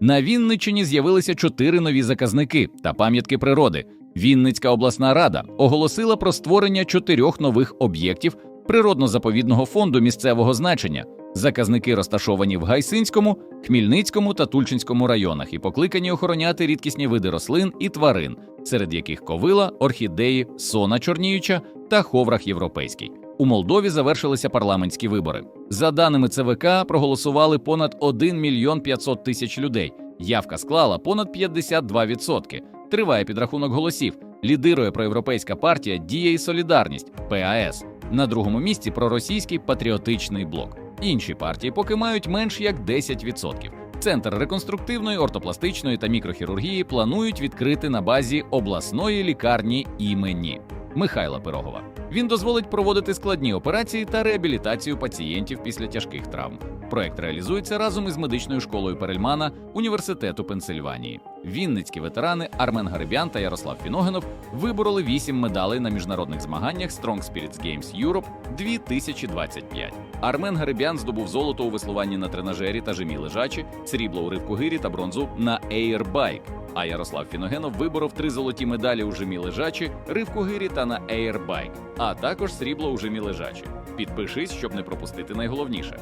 На Вінниччині з'явилися чотири нові заказники та пам'ятки природи. Вінницька обласна рада оголосила про створення чотирьох нових об'єктів природно-заповідного фонду місцевого значення. Заказники розташовані в Гайсинському, Хмільницькому та Тульчинському районах і покликані охороняти рідкісні види рослин і тварин, серед яких ковила, орхідеї, сона чорніюча та ховрах європейський. У Молдові завершилися парламентські вибори. За даними ЦВК, проголосували понад 1 мільйон 500 тисяч людей. Явка склала понад 52%. Триває підрахунок голосів. Лідирує проєвропейська партія Дія і Солідарність ПАС. На другому місці проросійський патріотичний блок. Інші партії поки мають менш як 10%. Центр реконструктивної, ортопластичної та мікрохірургії планують відкрити на базі обласної лікарні імені Михайла Пирогова. Він дозволить проводити складні операції та реабілітацію пацієнтів після тяжких травм. Проект реалізується разом із медичною школою Перельмана Університету Пенсильванії. Вінницькі ветерани Армен Гарибян та Ярослав Фіногенов вибороли вісім медалей на міжнародних змаганнях Strong Spirits Games Europe 2025. Армен Гарибян здобув золото у веслуванні на тренажері та жимі лежачі, срібло у ривку-гирі та бронзу на Airbike. А Ярослав Фіногенов виборов три золоті медалі у жимі лежачі, ривку-гирі та на ейрбайк, а також срібло у жимі лежачі. Підпишись, щоб не пропустити найголовніше.